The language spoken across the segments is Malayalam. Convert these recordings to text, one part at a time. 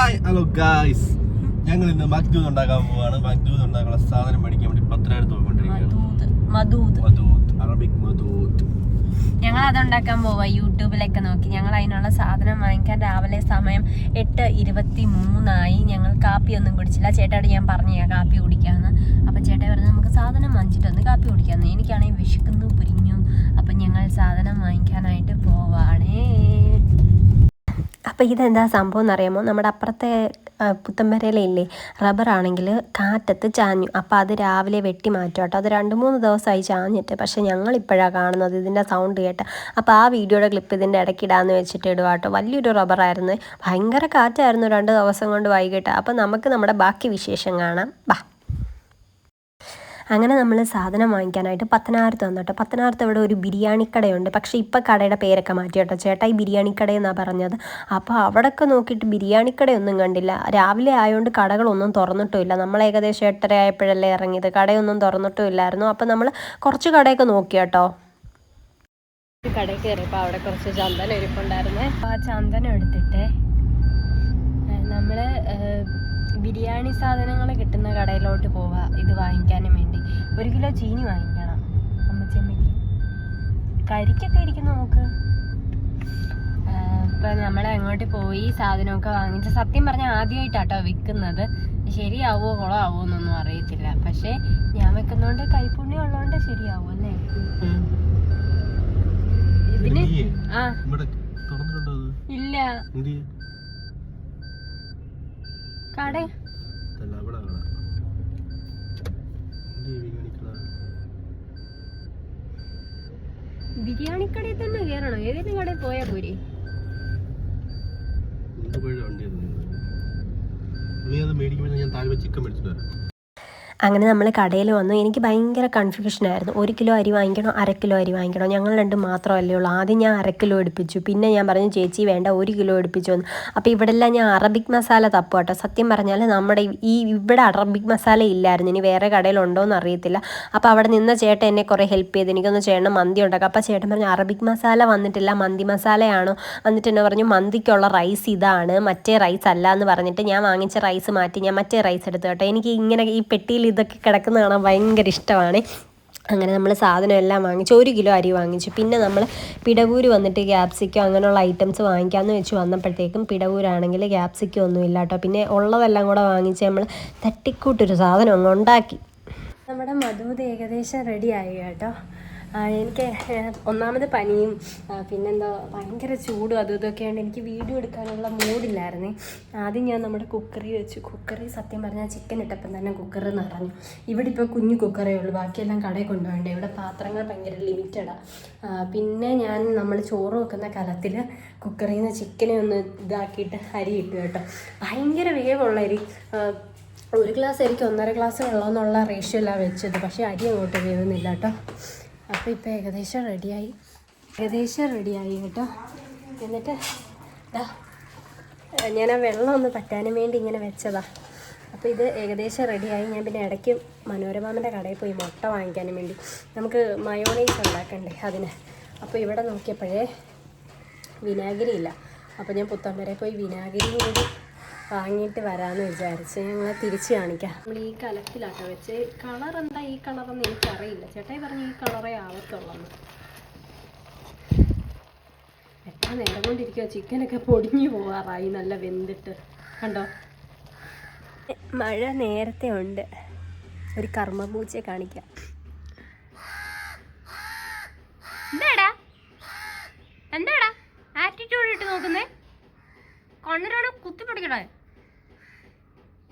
ഹായ് ഹലോ ഗായ്സ് ഞങ്ങൾ ഇന്ന് മക്ദൂത് ഉണ്ടാക്കാൻ പോവാണ്. മക്ദൂത് ഉണ്ടാക്കാനുള്ള സാധനം മേടിക്കാൻ വേണ്ടി പത്തനായിരത്ത് പോയിക്കൊണ്ടിരിക്കുകയാണ്. അറബിക് ഞങ്ങൾ അത് ഉണ്ടാക്കാൻ പോവാ. യൂട്യൂബിലൊക്കെ നോക്കി. ഞങ്ങൾ അതിനുള്ള സാധനം വാങ്ങിക്കാൻ രാവിലെ സമയം എട്ട് ഇരുപത്തി മൂന്നായി ഞങ്ങൾ കാപ്പി ഒന്നും കുടിച്ചില്ല. ചേട്ടയോട് ഞാൻ പറഞ്ഞു കാപ്പി കുടിക്കാന്ന്. അപ്പൊ ചേട്ടാ പറഞ്ഞു നമുക്ക് സാധനം വാങ്ങിച്ചിട്ടൊന്ന് കാപ്പി കുടിക്കാന്ന് എനിക്കാണെങ്കിൽ വിശക്കുന്നു പുരിഞ്ഞു അപ്പൊ ഞങ്ങൾ സാധനം വാങ്ങിക്കാനായിട്ട് പോവാണേ അപ്പോൾ ഇതെന്താ സംഭവം എന്നറിയാമോ? നമ്മുടെ അപ്പുറത്തെ പുത്തമ്പരയിലില്ലേ റബ്ബറാണെങ്കിൽ കാറ്റത്ത് ചാഞ്ഞു. അപ്പോൾ അത് രാവിലെ വെട്ടി മാറ്റും കേട്ടോ. അത് രണ്ട് മൂന്ന് ദിവസമായി ചാഞ്ഞിട്ട്. പക്ഷേ ഞങ്ങൾ ഇപ്പോഴാണ് കാണുന്നത് ഇതിന്റെ സൗണ്ട് കേട്ട്. അപ്പോൾ ആ വീഡിയോയുടെ ക്ലിപ്പ് ഇതിന്റെ ഇടയ്ക്ക് ഇടാമെന്ന് വെച്ചിട്ട് ഇടുക കേട്ടോ. വലിയൊരു റബ്ബറായിരുന്നു ഭയങ്കര കാറ്റായിരുന്നു രണ്ട് ദിവസം കൊണ്ട് വൈകിട്ട്. അപ്പോൾ നമുക്ക് നമ്മുടെ ബാക്കി വിശേഷം കാണാം. ബാ. അങ്ങനെ നമ്മൾ സാധനം വാങ്ങിക്കാനായിട്ട് പത്തനാപുരത്ത് വന്നു കേട്ടോ. പത്തനാപുരത്ത് ഇവിടെ ഒരു ബിരിയാണി കടയുണ്ട്. പക്ഷേ ഇപ്പോൾ കടയുടെ പേരൊക്കെ മാറ്റി കേട്ടോ. ചേട്ടാ ഈ ബിരിയാണി കടയെന്നാണ് പറഞ്ഞത്? അപ്പോൾ അവിടെയൊക്കെ നോക്കിയിട്ട് ബിരിയാണി കടയൊന്നും കണ്ടില്ല. രാവിലെ ആയതുകൊണ്ട് കടകളൊന്നും തുറന്നിട്ടുമില്ല. നമ്മൾ ഏകദേശം എട്ടര ആയപ്പോഴല്ലേ ഇറങ്ങിയത്. കടയൊന്നും തുറന്നിട്ടും ഇല്ലായിരുന്നു അപ്പോൾ നമ്മൾ കുറച്ച് കടയൊക്കെ നോക്കി കേട്ടോ. കടയിൽ കയറിയപ്പോൾ അവിടെ കുറച്ച് ചന്ദനം ഇരിപ്പുണ്ടായിരുന്നേ. ആ ചന്ദനം എടുത്തിട്ട് നമ്മൾ ബിരിയാണി സാധനങ്ങൾ കിട്ടുന്ന കടയിലോട്ട് പോവാ ഇത് വാങ്ങിക്കാനും വേണ്ടി. ഒരു കിലോ ചീനി വാങ്ങിക്കണം അമ്മച്ചമ്മയ്ക്ക് കരിക്കൊക്കെ ഇരിക്കുന്നു നമുക്ക്. ഇപ്പം നമ്മൾ അങ്ങോട്ട് പോയി സാധനമൊക്കെ വാങ്ങിച്ച് സത്യം പറഞ്ഞാൽ ആദ്യമായിട്ടാട്ടോ വിൽക്കുന്നത്. ശരിയാവോ കുളമാവോ എന്നൊന്നും അറിയത്തില്ല. പക്ഷേ ഞാൻ വെക്കുന്നോണ്ട് കൈപ്പുണ്യം ഉള്ളതുകൊണ്ട് ശരിയാവും അല്ലേ? ഇതിന് ആ. ഇല്ല. കട. ബിരിയാണി കട? കടയിൽ തന്നെ കയറണോ ഏതെങ്കിലും കടയിൽ പോയാ പോരെ? നീ അത് മേടിക്കുമ്പോൾ ഞാൻ താഴെ ചിക്കൻ മേടിച്ചിട്ട് വരാം. അങ്ങനെ നമ്മൾ കടയിൽ വന്നു. എനിക്ക് ഭയങ്കര കൺഫ്യൂഷനായിരുന്നു ഒരു കിലോ അരി വാങ്ങിക്കണോ? അര കിലോ അരി വാങ്ങിക്കണോ? ഞങ്ങൾ രണ്ടും മാത്രമല്ലേ ഉള്ളൂ. ആദ്യം ഞാൻ അര കിലോ എടുപ്പിച്ചു. പിന്നെ ഞാൻ പറഞ്ഞു ചേച്ചി വേണ്ട ഒരു കിലോ എടുപ്പിച്ചു എന്ന്. അപ്പോൾ ഇവിടെല്ലാം ഞാൻ അറബിക് മസാല തപ്പു കേട്ടോ. സത്യം പറഞ്ഞാൽ നമ്മുടെ ഈ ഇവിടെ അറബിക് മസാല ഇല്ലായിരുന്നു. ഇനി വേറെ കടയിലുണ്ടോ എന്ന് അറിയത്തില്ല. അപ്പോൾ അവിടെ നിന്ന ചേട്ടൻ എന്നെ കുറേ ഹെൽപ്പ് ചെയ്ത്. എനിക്കൊന്ന് ചേട്ടൻ മന്തി ഉണ്ടാക്കാം അപ്പോൾ ചേട്ടൻ പറഞ്ഞു അറബിക് മസാല വന്നിട്ടില്ല. മന്തി മസാലയാണോ? എന്നിട്ട് എന്നെ പറഞ്ഞു മന്തിക്കുള്ള റൈസ് ഇതാണ്. മറ്റേ റൈസ് അല്ല എന്ന് പറഞ്ഞിട്ട് ഞാൻ വാങ്ങിച്ച റൈസ് മാറ്റി. ഞാൻ മറ്റേ റൈസ് എടുത്തു കേട്ടോ. എനിക്ക് ഇങ്ങനെ ഈ പെട്ടിയിൽ ഇതൊക്കെ കിടക്കുന്ന കാണാൻ ഭയങ്കര ഇഷ്ടമാണ്. അങ്ങനെ നമ്മൾ സാധനം എല്ലാം വാങ്ങിച്ചു. ഒരു കിലോ അരി വാങ്ങിച്ചു. പിന്നെ നമ്മൾ പിടവൂര് വന്നിട്ട് ക്യാപ്സിക്കോ അങ്ങനെയുള്ള ഐറ്റംസ് വാങ്ങിക്കാമെന്ന് വെച്ച് വന്നപ്പോഴത്തേക്കും പിടവൂരാണെങ്കിൽ ക്യാപ്സിക്കോ ഒന്നും ഇല്ല കേട്ടോ. പിന്നെ ഉള്ളതെല്ലാം കൂടെ വാങ്ങിച്ച് നമ്മൾ തട്ടിക്കൂട്ടൊരു സാധനം അങ്ങ് ഉണ്ടാക്കി. നമ്മുടെ മധുത് ഏകദേശം റെഡി ആയി കേട്ടോ. എനിക്ക് ഒന്നാമത് പനിയും പിന്നെന്തോ ഭയങ്കര ചൂടും അതും ഇതൊക്കെ എനിക്ക് വീഡിയോ എടുക്കാനുള്ള മൂഡില്ലായിരുന്നേ. ആദ്യം ഞാൻ നമ്മുടെ കുക്കറി വെച്ചു കുക്കറി സത്യം പറഞ്ഞാൽ ചിക്കൻ ഇട്ടപ്പം തന്നെ കുക്കർ നിറഞ്ഞു ഇവിടെ ഇപ്പോൾ കുഞ്ഞു കുക്കറേ ഉള്ളൂ ബാക്കിയെല്ലാം കടയിൽ കൊണ്ടുപോകണ്ടേ. ഇവിടെ പാത്രങ്ങൾ ഭയങ്കര ലിമിറ്റഡാണ് പിന്നെ ഞാൻ നമ്മൾ ചോറ് വെക്കുന്ന കലത്തിൽ കുക്കറിൽ നിന്ന് ചിക്കനെ ഒന്ന് ഇതാക്കിയിട്ട് അരി ഇട്ടു കേട്ടോ. ഭയങ്കര വേവുള്ള അരി. ഒരു ഗ്ലാസ് അരിക്ക് ഒന്നര ഗ്ലാസ് വെള്ളം എന്നുള്ള അല്ല വെച്ചത്. പക്ഷേ അരി അങ്ങോട്ട് വേവുന്നില്ല കേട്ടോ. അപ്പോൾ ഇപ്പോൾ ഏകദേശം റെഡിയായി ഏകദേശം റെഡിയായി കേട്ടോ. എന്നിട്ട് ദാ ഞാൻ ആ വെള്ളം ഒന്ന് പറ്റാനും വേണ്ടി ഇങ്ങനെ വെച്ചതാ. അപ്പോൾ ഇത് ഏകദേശം റെഡിയായി ഞാൻ പിന്നെ ഇടയ്ക്ക് മനോരമാമന്റെ കടയിൽ പോയി മുട്ട വാങ്ങിക്കാനും വേണ്ടി. നമുക്ക് മയോണൈസ് ഉണ്ടാക്കണ്ടേ അതിന്? അപ്പോൾ ഇവിടെ നോക്കിയപ്പോഴേ വിനാഗിരി ഇല്ല. അപ്പോൾ ഞാൻ പുത്തമ്പരെ പോയി വിനാഗിരി കൂടി വാങ്ങിയിട്ട് വരാമെന്ന് വിചാരിച്ച് ഞങ്ങളെ തിരിച്ച് കാണിക്കാം. നമ്മൾ ഈ കലത്തിലാട്ടോ വെച്ച്. കളർ എന്താ ഈ കളറെന്ന് എനിക്കറിയില്ല. ചേട്ടായി പറഞ്ഞു ഈ കളറേ ആവത്തുള്ളൂ എത്ര നേരം കൊണ്ടിരിക്കുക ചിക്കനൊക്കെ പൊടിഞ്ഞു പോവാറായി. നല്ല വെന്തിട്ട്. കണ്ടോ? മഴ നേരത്തെ ഉണ്ട്. ഒരു കർമ്മപൂച്ചയെ കാണിക്കാം. എന്താടാ? എന്താടാ? ആറ്റിറ്റ്യൂഡ് ഇട്ട് നോക്കുന്നേ? കണ്ണിനോട് കുത്തി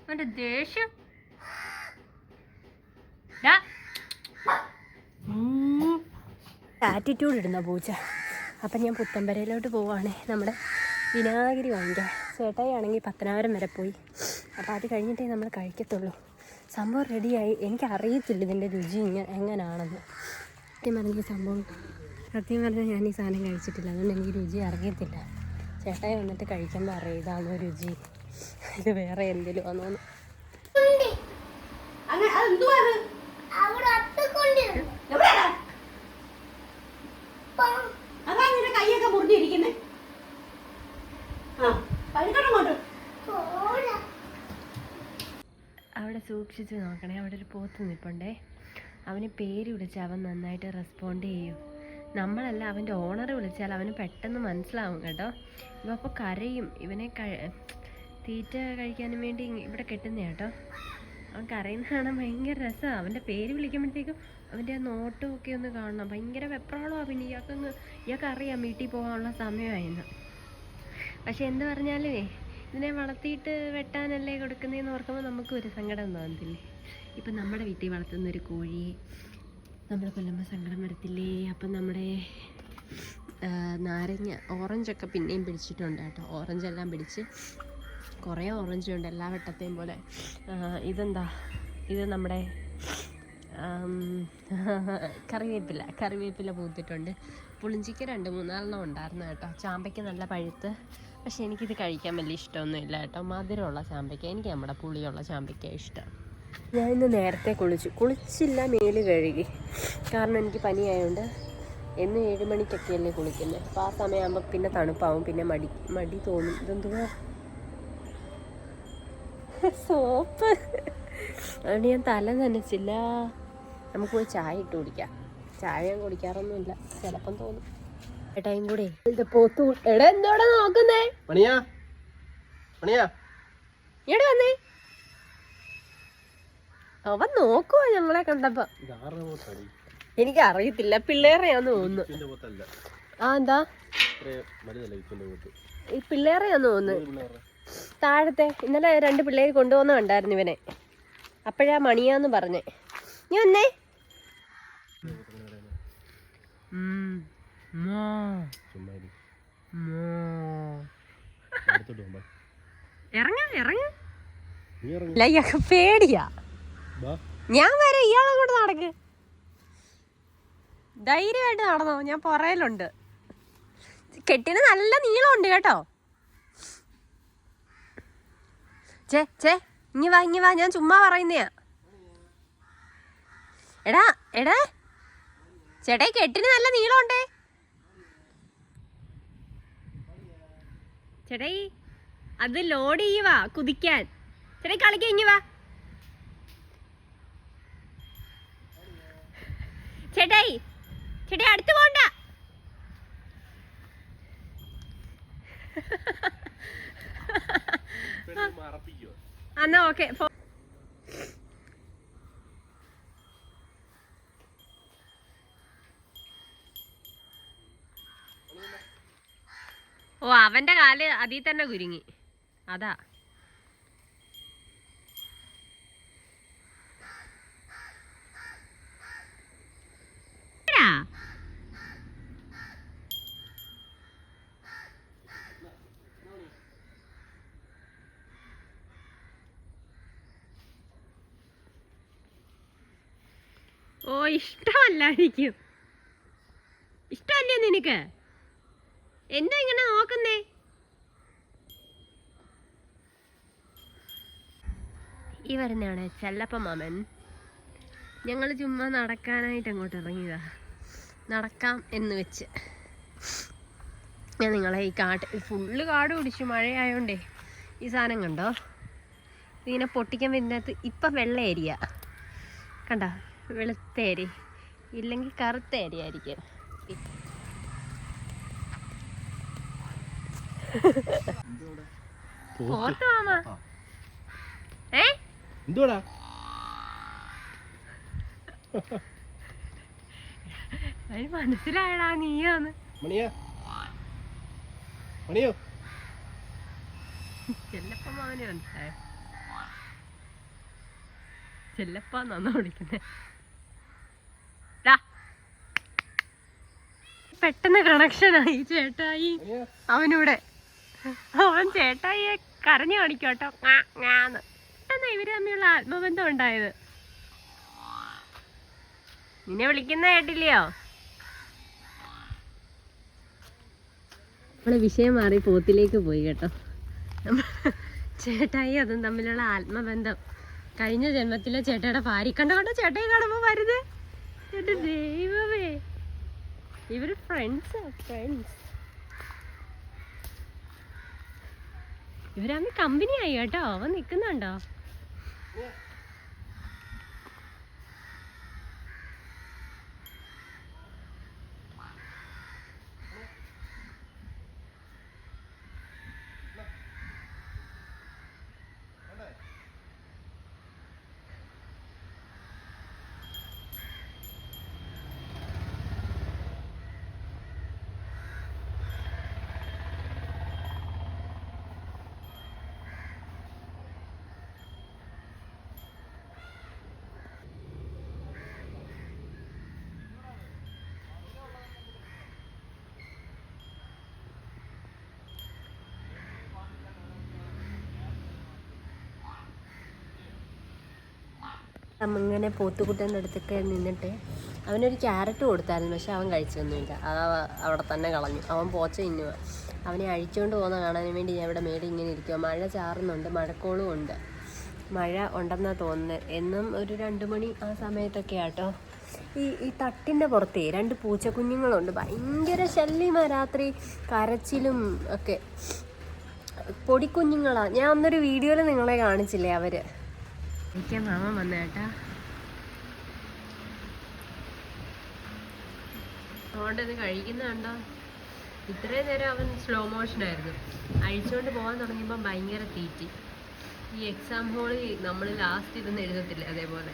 അവന്റെ ദേഷ്യം. ആറ്റിറ്റ്യൂഡ് ഇടുന്ന പൂച്ച അപ്പം ഞാൻ പുത്തമ്പരയിലോട്ട് പോവാണേ. നമ്മുടെ വിനാഗിരി വാങ്ങിക്കാം ചേട്ടായി ആണെങ്കിൽ പത്തനാപുരം വരെ പോയി. അപ്പോൾ അത് കഴിഞ്ഞിട്ടേ നമ്മൾ കഴിക്കത്തുള്ളൂ. സംഭവം റെഡിയായി എനിക്ക് അറിയത്തില്ല ഇതിന്റെ രുചി ഇങ്ങനെ എങ്ങനെയാണെന്ന് സത്യം പറഞ്ഞ സംഭവം സത്യം പറഞ്ഞാൽ ഞാൻ ഈ സാധനം കഴിച്ചിട്ടില്ല. അതുകൊണ്ട് എനിക്ക് രുചി അറിയത്തില്ല. ചേട്ടായി വന്നിട്ട് കഴിക്കുമ്പോൾ അറിയാം ഇതാണോ രുചി. ഇത് വേറെ എന്തെങ്കിലും ആണോന്ന് അവിടെ സൂക്ഷിച്ചു നോക്കണേ അവിടെ ഒരു പോത്ത് നിൽപ്പുണ്ടേ അവന് പേര് വിളിച്ച് അവൻ നന്നായിട്ട് റെസ്പോണ്ട് ചെയ്യും. നമ്മളല്ല അവന്റെ ഓണർ വിളിച്ചാൽ അവന് പെട്ടെന്ന് മനസ്സിലാവും കേട്ടോ. ഇവ അപ്പോൾ കരയും ഇവനെ കഴി തീറ്റ കഴിക്കാനും വേണ്ടി ഇവിടെ കെട്ടുന്ന കേട്ടോ. അവൻ കരയുന്ന കാണാൻ ഭയങ്കര രസമാണ് അവന്റെ പേര് വിളിക്കുമ്പോഴത്തേക്കും അവന്റെ ആ നോട്ടും ഒക്കെ ഒന്ന് കാണണം. ഭയങ്കര വെപ്രാളമാണ് പിന്നെ ഇയാൾക്കങ്ങ് ഇയാൾക്ക് അറിയാം വീട്ടിൽ പോകാനുള്ള സമയമായിരുന്നു പക്ഷെ എന്ത് പറഞ്ഞാലേ ഇതിനെ വളർത്തിയിട്ട് വെട്ടാനല്ലേ കൊടുക്കുന്നതെന്ന് ഓർക്കുമ്പോൾ നമുക്ക് ഒരു സങ്കടം തോന്നത്തില്ലേ? ഇപ്പം നമ്മുടെ വീട്ടിൽ വളർത്തുന്ന ഒരു കോഴിയെ നമ്മൾ കൊല്ലുമ്പോൾ സങ്കടം വരത്തില്ലേ? അപ്പം നമ്മുടെ നാരങ്ങ ഓറഞ്ചൊക്കെ പിന്നെയും പിടിച്ചിട്ടുണ്ട് കേട്ടോ. ഓറഞ്ചെല്ലാം പിടിച്ച് കുറേ ഓറഞ്ച് ഉണ്ട് എല്ലാ വട്ടത്തെയും പോലെ. ഇതെന്താ? ഇത് നമ്മുടെ കറിവേപ്പില. കറിവേപ്പില പൂത്തിട്ടുണ്ട്. പുളിഞ്ചിക്ക് രണ്ട് മൂന്നാലെണ്ണം ഉണ്ടായിരുന്നു കേട്ടോ. ചാമ്പയ്ക്ക് നല്ല പഴുത്ത്. പക്ഷേ എനിക്കിത് കഴിക്കാൻ വലിയ ഇഷ്ടമൊന്നുമില്ല കേട്ടോ. മധുരമുള്ള ചാമ്പയ്ക്ക. എനിക്ക് നമ്മുടെ പുളിയുള്ള ചാമ്പയ്ക്ക ഇഷ്ടം. ഞാൻ ഇന്ന് നേരത്തെ കുളിച്ചു. കുളിച്ചില്ല മേൽ കഴുകി. കാരണം എനിക്ക് പനിയായതുകൊണ്ട് എന്ന് ഏഴ് മണിക്കൊക്കെയല്ലേ കുളിക്കുന്നത് അപ്പോൾ ആ സമയമാകുമ്പോൾ പിന്നെ തണുപ്പാവും പിന്നെ മടി മടി തോന്നും. ഇതെന്തുവാ? സോപ്പ്. അതുകൊണ്ട് ഞാൻ തല നനച്ചില്ല. നമുക്ക് പോയി ചായ ഇട്ട് കുടിക്കാം. ചായ ഞാൻ കുടിക്കാറൊന്നുമില്ല. ചിലപ്പം തോന്നും. ഏട്ടായും കൂടെ. എന്റെ പോത്തു എടാ എന്തോടെ നോക്കുന്നേ? മണിയാ? മണിയാ? ഇവിടെ വന്നേ? അവൻ നോക്കുവാ ഞങ്ങളെ കണ്ടപ്പോ. എനിക്ക് അറിയത്തില്ല പിള്ളേരെയാന്ന് തോന്നുന്നു. ആ എന്താ? ഈ പിള്ളേരെയാന്ന് തോന്നുന്നു. താഴത്തെ ഇന്നലെ രണ്ട് പിള്ളേർ കൊണ്ടുവന്ന കണ്ടായിരുന്നു ഇവനെ. അപ്പോഴാ മണിയാന്ന് പറഞ്ഞേ. നീ വന്നേ. ചുമ്മാ ഇരി. ഇറങ്ങ അടുത്തോട്ട് നീ ഇറങ്ങ്. ഇല്ല ഇയാൾക്ക് പേടിയാ. വാ. ഞാൻ വരെ ഇയാളെ കൂടെ നടക്ക്. ധൈര്യമായിട്ട് നടന്നോ ഞാൻ പുറയിലുണ്ട് കെട്ടിന് നല്ല നീളമുണ്ട് കേട്ടോ. ചേ ചേ ഇങ്ങി വാ ഇങ്ങി വാ ഞാൻ ചുമ്മാ പറയുന്നയാ എടാ എടാ. ചേട്ടാ കെട്ടിന് നല്ല നീളമുണ്ടേ. ചേട്ടായി അത് ലോഡ് ചെയ്യുവാ കുതിക്കാൻ. ചേട്ടായി കളിക്കാൻ ഇങ്ങി വാ. ചേട്ടായി ചേട്ടായി അടുത്ത് പോണ്ട. പെണ്ണ് മറപ്പിക്കുവോ? എന്നാ ഓക്കെ ഓ അവന്റെ കാൽ അതിൽ തന്നെ കുരുങ്ങി. അതാ എടാ. ഓ ഇഷ്ടമല്ലായിരിക്കും. ഇഷ്ടമല്ലേ നിനക്ക്? എന്താ ഇങ്ങനെ നോക്കുന്നേ? ഈ വരുന്നതാണ് ചെല്ലപ്പ മാമൻ. ഞങ്ങൾ ചുമ്മാ നടക്കാനായിട്ട് അങ്ങോട്ട് ഇറങ്ങിയതാ. നടക്കാം എന്ന് വെച്ച്. ഞാൻ നിങ്ങളെ ഈ കാട്ട് ഫുള്ള് കാട് പിടിച്ചു മഴയായോണ്ടേ ഈ സാധനം കണ്ടോ? ഇതിങ്ങനെ പൊട്ടിക്കാൻ വരുന്നത് ഇപ്പം വെള്ള ഏരിയ. കണ്ടോ? വെളുത്ത ഏരി ഇല്ലെങ്കിൽ കറുത്തേരി ആയിരിക്കും. എന്തുവാടാ? മനസ്സിലായടാ നീയാന്ന്. മണിയാ? മണിയോ? ചെല്ലപ്പ മാമനെ മനസ്സിലായോ? ചെല്ലപ്പ നന്ന വിളിക്കുന്നേ ദാ. പെട്ടെന്ന് കണക്ഷനായി ചേട്ടായി അവനൂടെ. അവൻ ചേട്ടായിയെ കരഞ്ഞു കാണിക്കോട്ടോ പെട്ടെന്ന് എന്നാ ഇവർ തമ്മിലുള്ള ആത്മബന്ധം ഉണ്ടായത്? നിന്നെ വിളിക്കുന്ന കേട്ടില്ലയോ? നമ്മൾ വിഷയം മാറി പോത്തിലേക്ക് പോയി കേട്ടോ. ചേട്ടായി അതും തമ്മിലുള്ള ആത്മബന്ധം. കഴിഞ്ഞ ജന്മത്തിലെ ചേട്ടയുടെ ഭാര്യ. കണ്ടോ കണ്ടോ? ചേട്ടായി കാണുമ്പോ വരുത് ചേട്ടൻ ദൈവമേ. ഇവർ ഫ്രണ്ട്സ് ഫ്രണ്ട്സ് ഇവരന്ന് കമ്പനിയായി കേട്ടോ. അവൻ നിക്കുന്നുണ്ടോ? അങ്ങനെ പോത്തുകുട്ടന്റെ അടുത്തൊക്കെ നിന്നിട്ട് അവനൊരു ക്യാരറ്റ് കൊടുത്തായിരുന്നു പക്ഷെ അവൻ കഴിച്ചൊന്നുമില്ല. അത് അവ അവിടെ തന്നെ കളഞ്ഞു. അവൻ പോച്ച ഇന്നു അവനെ അഴിച്ചുകൊണ്ട് പോകുന്ന കാണാൻ വേണ്ടി ഞാൻ ഇവിടെ മേടി ഇങ്ങനെ ഇരിക്കുക മഴ ചാറുന്നുണ്ട് മഴക്കോളും ഉണ്ട്. മഴ ഉണ്ടെന്നാണ് തോന്നുന്നത് എന്നും ഒരു രണ്ട് മണി ആ സമയത്തൊക്കെ ആട്ടോ. ഈ ഈ തട്ടിന്റെ പുറത്തേ രണ്ട് പൂച്ചക്കുഞ്ഞുങ്ങളുണ്ട്. ഭയങ്കര ശല്യമാ രാത്രി കരച്ചിലും ഒക്കെ. പൊടിക്കുഞ്ഞുങ്ങളാണ് ഞാൻ അന്നൊരു വീഡിയോയിൽ നിങ്ങളെ കാണിച്ചില്ലേ അവർ? എനിക്ക് മാമ വന്നേട്ടാ അതുകൊണ്ട് ഇത് കഴിക്കുന്നുണ്ടോ ഇത്രയും നേരം അവൻ സ്ലോ മോഷനായിരുന്നു അഴിച്ചുകൊണ്ട് പോകാൻ തുടങ്ങിയപ്പോൾ ഭയങ്കര തീറ്റി. ഈ എക്സാം ഹോളിൽ നമ്മൾ ലാസ്റ്റ് ഇരുന്ന് എഴുതത്തില്ല അതേപോലെ?